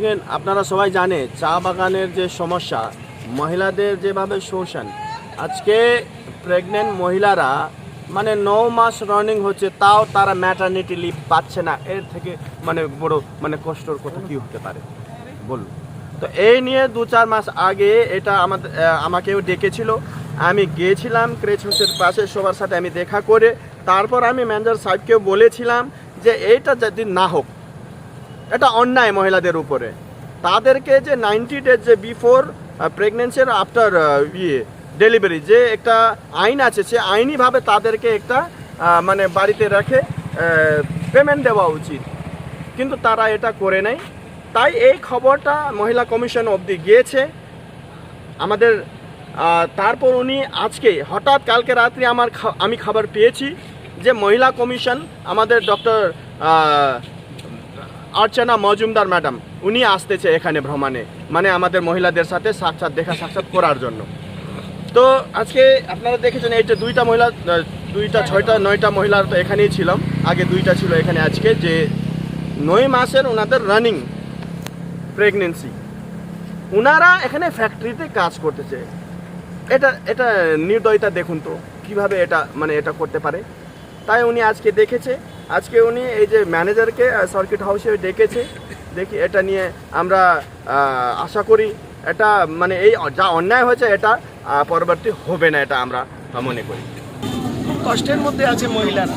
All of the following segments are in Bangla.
দেখেন, আপনারা সবাই জানে, চা বাগানের যে সমস্যা, মহিলাদের যেভাবে শোষণ, আজকে প্রেগনেন্ট মহিলারা মানে ন মাস রানিং হচ্ছে, তাও তারা ম্যাটার্নিটি লিভ পাচ্ছে না। এর থেকে মানে বড় মানে কষ্টর কথা কি হতে পারে? বলুন। তো এই নিয়ে দু চার মাস আগে এটা আমাদের আমাকেও ডেকেছিল। আমি গিয়েছিলাম ক্রেচ হাউসের পাশে, সবার সাথে আমি দেখা করে, তারপর আমি ম্যানেজার সাহেবকেও বলেছিলাম যে, এইটা যদি না হোক এটা অন্যায় মহিলাদের উপরে। তাদেরকে যে নাইনটি ডেজ যে বিফোর প্রেগনেন্সির আফটার ইয়ে ডেলিভারি যে একটা আইন আছে, সে আইনিভাবে তাদেরকে একটা মানে বাড়িতে রেখে পেমেন্ট দেওয়া উচিত। কিন্তু তারা এটা করে নাই। তাই এই খবরটা মহিলা কমিশন অবধি গিয়েছে। আমাদের তারপর উনি আজকে, হঠাৎ কালকে রাত্রি আমার আমি খবর পেয়েছি যে মহিলা কমিশন আমাদের ডক্টর অর্চনা মজুমদার ম্যাডাম, উনি আসতেছে এখানে ভ্রমণে মানে আমাদের মহিলাদের সাথে সাক্ষাৎ, দেখা সাক্ষাৎ করার জন্য। তো আজকে আপনারা দেখেছেন, এই যে দুইটা মহিলা দুইটা, ছয়টা, নয়টা মহিলার তো এখানেই ছিলাম। আগে দুইটা ছিল এখানে আজকে, যে নয় মাসের ওনাদের রানিং প্রেগনেন্সি ওনারা এখানে ফ্যাক্টরিতে কাজ করতেছে। এটা এটা নির্দয়তা দেখুন তো, কীভাবে এটা মানে এটা করতে পারে? তাই উনি আজকে দেখেছে। আজকে উনি এই যে ম্যানেজারকে সার্কিট হাউসে ডেকেছে। দেখি এটা নিয়ে আমরা আশা করি এটা মানে এই যা অন্যায় হয়েছে এটা পরবর্তী হবে না এটা আমরা মনে করি। কষ্টের মধ্যে আছে মহিলারা।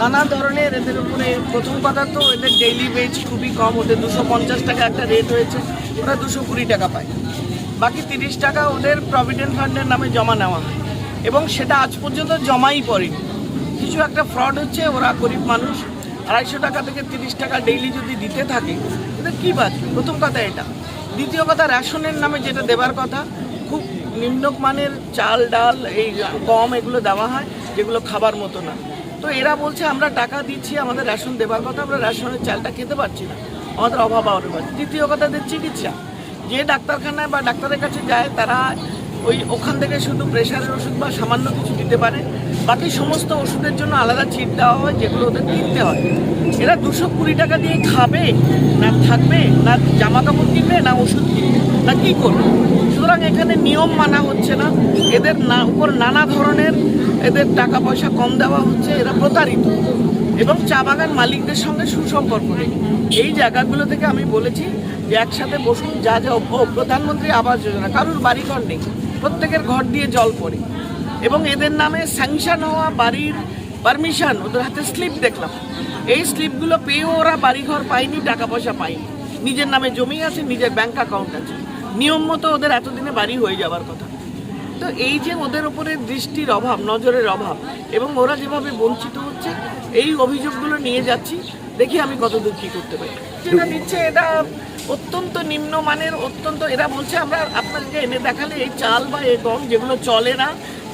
নানা ধরনের এদের উপরে প্রথম কথা তো এদের ডেইলি ওয়েজ খুবই কম, ওদের দুশো পঞ্চাশ টাকা একটা রেট হয়েছে, ওরা দুশো কুড়ি টাকা পায়। বাকি তিরিশ টাকা ওদের প্রভিডেন্ট ফান্ডের নামে জমা নেওয়া হয়। এবং সেটা আজ পর্যন্ত জমাই পড়েনি। কিছু একটা ফ্রড হচ্ছে, ওরা গরিব মানুষ। আড়াইশো টাকা থেকে তিরিশ টাকা ডেইলি যদি দিতে থাকে এদের কী বাঁচবে প্রথম কথা এটা। দ্বিতীয় কথা, রেশনের নামে যেটা দেবার কথা, খুব নিম্নমানের চাল, ডাল, এই গম এগুলো দেওয়া হয়, যেগুলো খাবার মতো না। তো এরা বলছে, আমরা টাকা দিচ্ছি, আমাদের রেশন দেবার কথা, আমরা রেশনের চালটা খেতে পারছি না। আমাদের অভাব বাড়ছে দ্বিতীয় কথা এদের চিকিৎসা। যে ডাক্তারখানায় বা ডাক্তারের কাছে যায়, তারা ওই ওখান থেকে শুধু প্রেশারের ওষুধ বা সামান্য কিছু দিতে পারে। বাকি সমস্ত ওষুধের জন্য আলাদা চিট দেওয়া হয়, যেগুলো ওদের কিনতে হয়। এরা দুশো কুড়ি টাকা দিয়ে খাবে, না থাকবে, না জামা কাপড় কিনবে, না ওষুধ কিনবে। না কী করবে? সুতরাং এখানে নিয়ম মানা হচ্ছে না। এদের না, উপর নানা ধরনের এদের টাকা পয়সা কম দেওয়া হচ্ছে, এরা প্রতারিত। এবং চা বাগান মালিকদের সঙ্গে সুসম্পর্ক নেই। এই জায়গাগুলো থেকে আমি বলেছি যে একসাথে বসুন, যা যা প্রধানমন্ত্রী আবাস যোজনা, কারুর বাড়িঘর নেই। প্রত্যেকের ঘর দিয়ে জল পড়ে। এবং এদের নামে স্যাংশন হওয়া বাড়ির পারমিশন ওদের হাতে স্লিপ দেখলাম। এই স্লিপগুলো পেয়েও ওরা বাড়িঘর পায়নি টাকা পয়সা পায়নি। নিজের নামে জমি আছে নিজের ব্যাংক অ্যাকাউন্ট আছে। নিয়ম মতো ওদের এতদিনে বাড়ি হয়ে যাওয়ার কথা। তো এই যে ওদের উপরে দৃষ্টির অভাব নজরের অভাব এবং ওরা যেভাবে বঞ্চিত হচ্ছে এই অভিযোগগুলো নিয়ে যাচ্ছি। দেখি আমি কতদূর কী করতে পারি। যেটা দিচ্ছে এটা অত্যন্ত নিম্নমানের অত্যন্ত এরা বলছে আমরা আপনাদেরকে এনে দেখালে এই চাল বা এই গম যেগুলো চলে না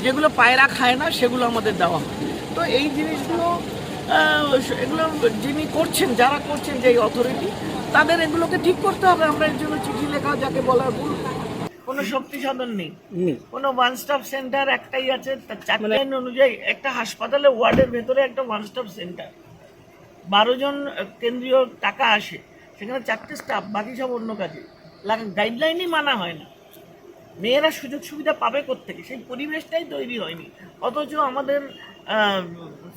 যেগুলো পায়রা খায় না সেগুলো আমাদের দেওয়া হয়। তো এই জিনিসগুলো এগুলো যিনি করছেন যারা করছেন যে অথরিটি তাদের এগুলোকে ঠিক করতে হবে। আমরা এর জন্য চিঠি লেখা যাকে বলার ভুল। কোনো শক্তি সাধন নেই। কোনো ওয়ান স্টপ সেন্টার একটাই আছে চারটে আইন অনুযায়ী একটা হাসপাতালে ওয়ার্ডের ভেতরে একটা ওয়ান স্টপ সেন্টার বারো জন কেন্দ্রীয় টাকা আসে। সেখানে চারটে স্টাফ বাকি সব অন্য কাজে। গাইডলাইনই মানা হয় না। মেয়েরা সুযোগ সুবিধা পাবে কোত্থেকে? সেই পরিবেশটাই তৈরি হয়নি। অথচ আমাদের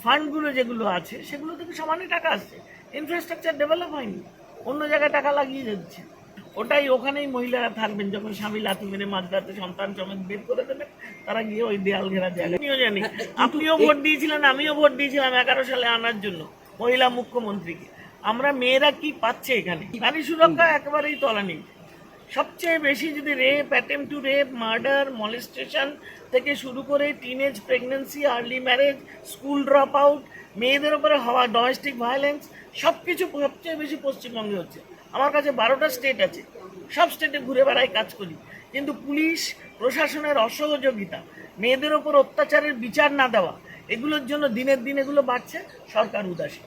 ফান্ডগুলো যেগুলো আছে সেগুলো থেকে সমানে টাকা আসছে। ইনফ্রাস্ট্রাকচার ডেভেলপ হয়নি। অন্য জায়গায় টাকা লাগিয়ে যাচ্ছে। ওটাই ওখানেই মহিলারা থাকবেন যখন স্বামী লাথি মেরে মাঝরাতে সন্তান সমেত বের করে দেবেন তারা গিয়ে ওই দেয়াল ঘেরা জায়গায়। আমিও জানি আপনিও ভোট দিয়েছিলেন আমিও ভোট দিয়েছিলাম এগারো সালে আনার জন্য মহিলা মুখ্যমন্ত্রীকে। আমরা মেয়েরা কি পাচ্ছে এখানে? নারী সুরক্ষা একেবারেই তলানি। সবচেয়ে বেশি যদি rape attempt to rape murder molestation থেকে শুরু করে teenage pregnancy early marriage school drop out মেয়েদের উপরে হওয়া ডোমেস্টিক ভায়োলেন্স সব কিছু সবচেয়ে বেশি পশ্চিমবঙ্গে হচ্ছে। আমার কাছে বারোটা স্টেট আছে। সব স্টেটে ঘুরে বেড়াই কাজ করি। কিন্তু পুলিশ, প্রশাসনের অসহযোগিতা, মেয়েদের ওপর অত্যাচারের বিচার না দেওয়া, এগুলোর জন্য দিনের দিন এগুলো বাড়ছে, সরকার উদাসীন।